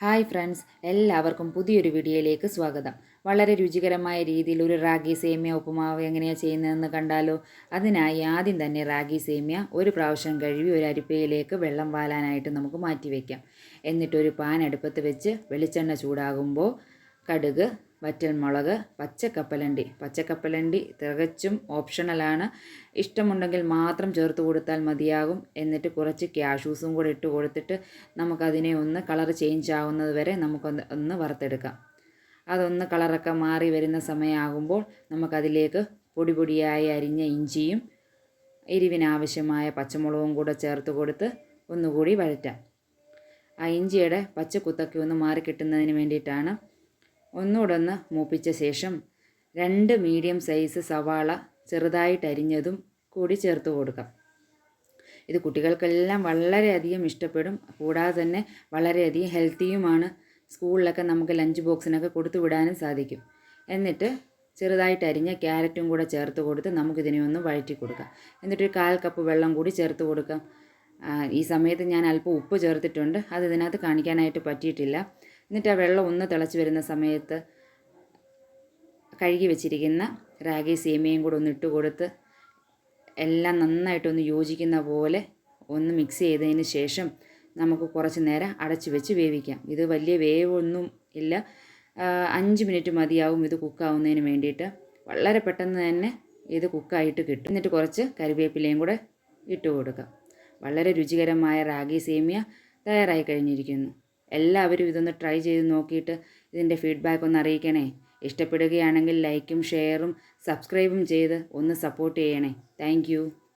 Hi friends എല്ലാവർക്കും പുതിയൊരു വീഡിയോയിലേക്ക് സ്വാഗതം. വളരെ രുചികരമായ രീതിയിൽ ഒരു റാഗി സേമിയ ഉപ്പുമാവ് എങ്ങനെയാണ് ചെയ്യുന്നതെന്ന് കണ്ടാലോ? അതിനായി ആദ്യം തന്നെ റാഗി സേമിയ ഒരു പ്രാവശ്യം കഴുകി ഒരു അരിപ്പയിലേക്ക് വെള്ളം വാലാനായിട്ട് നമുക്ക് മാറ്റി വയ്ക്കാം എന്നിട്ടൊരു പാൻ അടുപ്പത്ത് വെച്ച് വെളിച്ചെണ്ണ ചൂടാകുമ്പോൾ കടുക് വറ്റൽമുളക് പച്ചക്കപ്പലണ്ടി. പച്ചക്കപ്പലണ്ടി തികച്ചും ഓപ്ഷണലാണ്. ഇഷ്ടമുണ്ടെങ്കിൽ മാത്രം ചേർത്ത് കൊടുത്താൽ മതിയാകും. എന്നിട്ട് കുറച്ച് ക്യാഷ്യൂസും കൂടെ ഇട്ട് കൊടുത്തിട്ട് നമുക്കതിനെ ഒന്ന് കളർ ചേഞ്ച് ആവുന്നത് വരെ നമുക്കൊന്ന് ഒന്ന് വറുത്തെടുക്കാം. അതൊന്ന് കളറൊക്കെ മാറി വരുന്ന സമയമാകുമ്പോൾ നമുക്കതിലേക്ക് പൊടി പൊടിയായി അരിഞ്ഞ ഇഞ്ചിയും എരിവിനാവശ്യമായ പച്ചമുളകും കൂടെ ചേർത്ത് കൊടുത്ത് ഒന്നുകൂടി വഴറ്റാം. ആ ഇഞ്ചിയുടെ പച്ചക്കുത്തൊക്കെ ഒന്ന് മാറി കിട്ടുന്നതിന് വേണ്ടിയിട്ടാണ് ഒന്നുകൂടെ ഒന്ന് മൂപ്പിച്ച ശേഷം രണ്ട് മീഡിയം സൈസ് സവാള ചെറുതായിട്ട് അരിഞ്ഞതും കൂടി ചേർത്ത് കൊടുക്കാം. ഇത് കുട്ടികൾക്കെല്ലാം വളരെയധികം ഇഷ്ടപ്പെടും. കൂടാതെ തന്നെ വളരെയധികം ഹെൽത്തിയുമാണ്. സ്കൂളിലൊക്കെ നമുക്ക് ലഞ്ച് ബോക്സിനൊക്കെ കൊടുത്തു വിടാനും സാധിക്കും. എന്നിട്ട് ചെറുതായിട്ട് അരിഞ്ഞ ക്യാരറ്റും കൂടെ ചേർത്ത് കൊടുത്ത് നമുക്കിതിനെ ഒന്ന് വഴറ്റി കൊടുക്കാം. എന്നിട്ടൊരു കാൽ കപ്പ് വെള്ളം കൂടി ചേർത്ത് കൊടുക്കാം. ഈ സമയത്ത് ഞാൻ അല്പം ഉപ്പ് ചേർത്തിട്ടുണ്ട്. അത് ഇതിനകത്ത് കാണിക്കാനായിട്ട് പറ്റിയിട്ടില്ല. എന്നിട്ട് ആ വെള്ളം ഒന്ന് തിളച്ച് വരുന്ന സമയത്ത് കഴുകി വെച്ചിരിക്കുന്ന റാഗി സേമിയയും കൂടെ ഒന്ന് ഇട്ട് കൊടുത്ത് എല്ലാം നന്നായിട്ടൊന്ന് യോജിക്കുന്ന പോലെ ഒന്ന് മിക്സ് ചെയ്തതിന് ശേഷം നമുക്ക് കുറച്ച് നേരം അടച്ച് വെച്ച് വേവിക്കാം. ഇത് വലിയ വേവൊന്നും ഇല്ല. അഞ്ച് മിനിറ്റ് മതിയാവും ഇത് കുക്കാവുന്നതിന് വേണ്ടിയിട്ട്. വളരെ പെട്ടെന്ന് തന്നെ ഇത് കുക്കായിട്ട് കിട്ടും. എന്നിട്ട് കുറച്ച് കറിവേപ്പിലയും കൂടെ ഇട്ട് കൊടുക്കാം. വളരെ രുചികരമായ റാഗി സേമിയ തയ്യാറായി കഴിഞ്ഞിരിക്കുന്നു. എല്ലാവരും ഇതൊന്ന് ട്രൈ ചെയ്ത് നോക്കിയിട്ട് ഇതിന്റെ ഫീഡ്ബാക്ക് ഒന്ന് അറിയിക്കണേ. ഇഷ്ടപ്പെടുകയാണെങ്കിൽ ലൈക്കും ഷെയറും സബ്സ്ക്രൈബും ചെയ്ത് ഒന്ന് സപ്പോർട്ട് ചെയ്യണേ. താങ്ക്